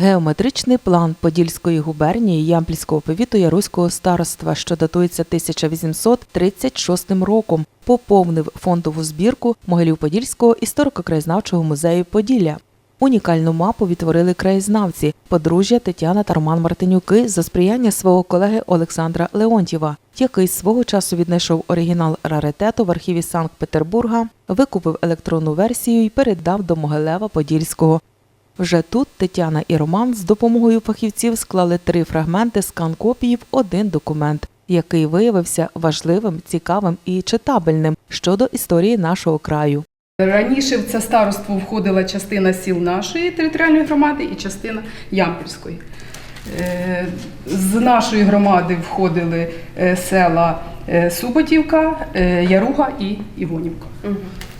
Геометричний план Подільської губернії Ямпільського повіту Яруського староства, що датується 1836 роком, поповнив фондову збірку Могилів-Подільського історико-краєзнавчого музею Поділля. Унікальну мапу відтворили краєзнавці подружжя Тетяна та Роман Мартинюки за сприяння свого колеги Олександра Леонтьєва, який свого часу віднайшов оригінал раритету в архіві Санкт-Петербурга, викупив електронну версію і передав до Могилева Подільського. Вже тут Тетяна і Роман з допомогою фахівців склали три фрагменти скан-копії в один документ, який виявився важливим, цікавим і читабельним щодо історії нашого краю. Раніше в це староство входила частина сіл нашої територіальної громади і частина Ямпільської. Е, З нашої громади входили е, села Суботівка, е, Яруга і Івонівка.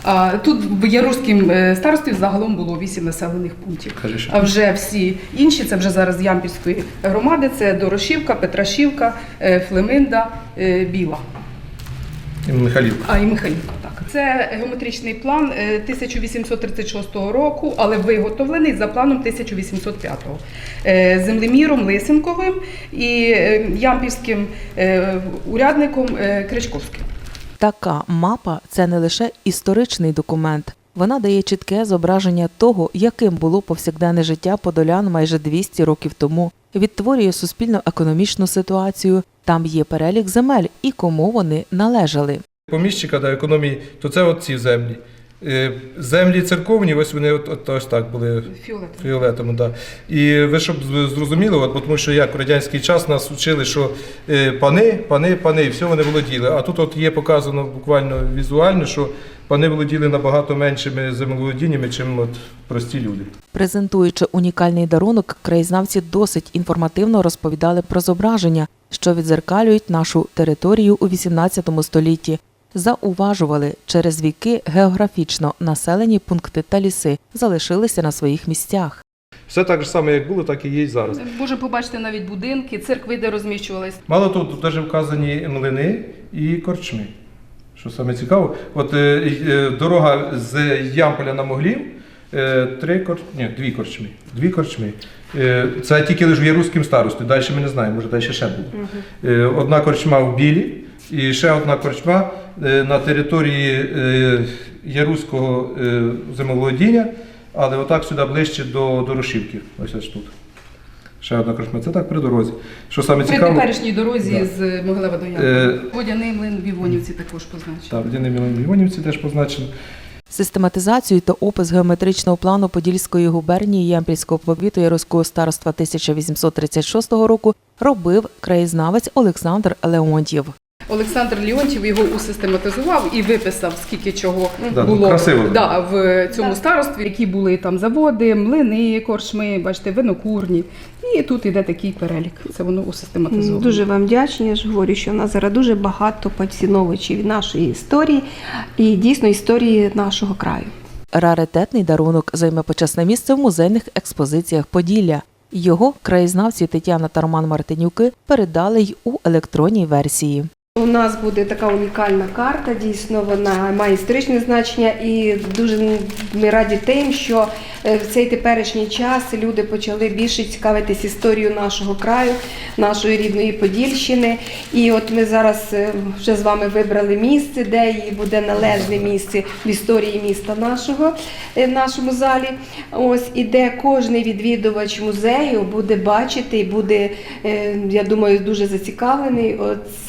А тут в Яруському е, старості загалом було вісім населених пунктів. А вже всі інші, це вже зараз Ямпільської громади, це Дорошівка, Петрашівка, е, Флеминда, е, Біла. І Михайлівка. А і Михайлівка. Це геометричний план е, 1836 року, але виготовлений за планом 1805-го. Е, Землеміром Лисенковим і е, ямпівським е, урядником е, Кричковським. Така мапа це не лише історичний документ. Вона дає чітке зображення того, яким було повсякденне життя подолян майже 200 років тому, відтворює суспільно-економічну ситуацію. Там є перелік земель і кому вони належали. Поміщика да, економії, то це от ці землі. Е, Землі церковні, ось вони от, от, ось так були Фіолет. фіолетовими. Да. І ви щоб з- зрозуміли, от, бо тому що як в радянський час нас вчили, що е, пани, пани, пани, і все вони володіли. А тут от є показано буквально візуально, що пани володіли набагато меншими землеволодіннями, чим от прості люди. Презентуючи унікальний дарунок, краєзнавці досить інформативно розповідали про зображення, що відзеркалюють нашу територію у XVIII столітті. Зауважували, через віки географічно населені пункти та ліси залишилися на своїх місцях. Все так же саме, як було, так і є й зараз. Можемо побачити навіть будинки, церкви, де розміщувалися. Мало того, тут теж вказані млини і корчми. Що саме цікаво, от е, е, дорога з Ямполя на Моглів, е, три кор... Ні, дві корчми. Дві корчми. Е, це тільки лише в Яруському старості, далі ми не знаємо, може далі ще буде. Е, одна корчма в Білі і ще одна корчма е, на території Яруського е, але отак сюди ближче до Дорошівки. Ось ось тут. Ще одна корчма. Це так при дорозі. Що саме При цікаво. теперішній дорозі Да. з Могилева до Е, Водяний млин в Івонівці також позначений. Так, Водяний Мілан Лівонівці теж позначено. Систематизацію та опис геометричного плану Подільської губернії Ямпільського повіту Яроського староства 1836 року робив краєзнавець Олександр Леонтьєв. Олександр Леонтьєв його усистематизував і виписав, скільки чого Да, було красиво. Да, в цьому старостві, які були там заводи, млини, корчми, бачите, винокурні. І тут іде такий перелік. Це воно усистематизовано. Дуже вам вдячні. Я ж говорю, що в нас зараз дуже багато поціновувачів нашої історії і дійсно історії нашого краю. Раритетний дарунок займе почесне місце в музейних експозиціях Поділля. Його краєзнавці Тетяна та Роман Мартинюки передали й у електронній версії. У нас буде така унікальна карта. Дійсно, вона має історичне значення, і дуже ми раді тим, що е, в цей теперішній час люди почали більше цікавитись історією нашого краю, нашої рідної Подільщини. І от ми зараз е, вже з вами вибрали місце, де їй буде належне місце в історії міста нашого е, в нашому залі. Ось і де кожний відвідувач музею буде бачити і буде, я думаю, дуже зацікавлений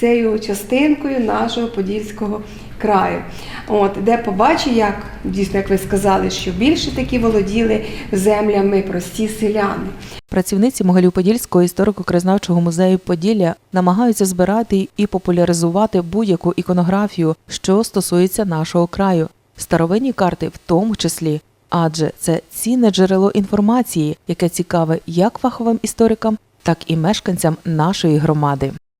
цією частинкою нашого подільського краю. От, де побачить, як дійсно, як ви сказали, що більше такі володіли землями прості селяни. Працівниці Могилів-Подільського історико-краєзнавчого музею Поділля намагаються збирати і популяризувати будь-яку іконографію, що стосується нашого краю, старовинні карти в тому числі. Адже це цінне джерело інформації, яке цікаве як фаховим історикам, так і мешканцям нашої громади.